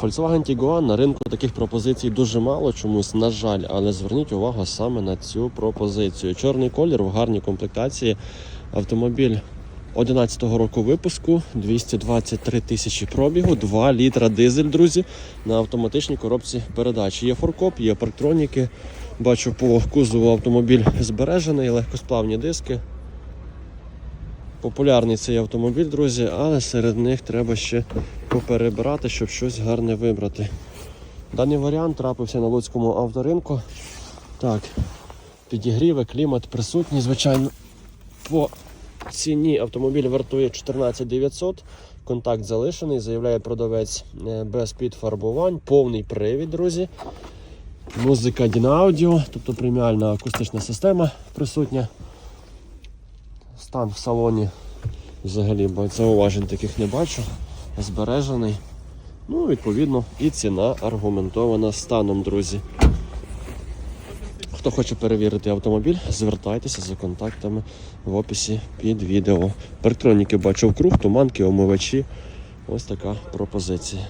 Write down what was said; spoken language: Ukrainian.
Volkswagen Tiguan на ринку таких пропозицій дуже мало чомусь, на жаль, але зверніть увагу саме на цю пропозицію. Чорний колір в гарній комплектації. Автомобіль 11-го року випуску, 223 тисячі пробігу, 2 літра дизель, друзі, на автоматичній коробці передач. Є форкоп, є парктроніки. Бачу по кузову автомобіль збережений, легкосплавні диски. Популярний цей автомобіль, друзі, але серед них треба ще поперебирати, щоб щось гарне вибрати. Даний варіант трапився на Луцькому авторинку. Так, підігріви, клімат присутній, звичайно. По ціні автомобіль вартує 14 900. Контакт залишений, заявляє продавець е, без підфарбувань, повний привід, друзі. Музика Dinaaudio, тобто преміальна акустична система присутня. Стан в салоні взагалі бо зауважень таких не бачу. Збережений. Ну, відповідно, і ціна аргументована станом, друзі. Хто хоче перевірити автомобіль, звертайтеся за контактами в описі під відео. Парктроніки бачу круг, туманки, омивачі. Ось така пропозиція.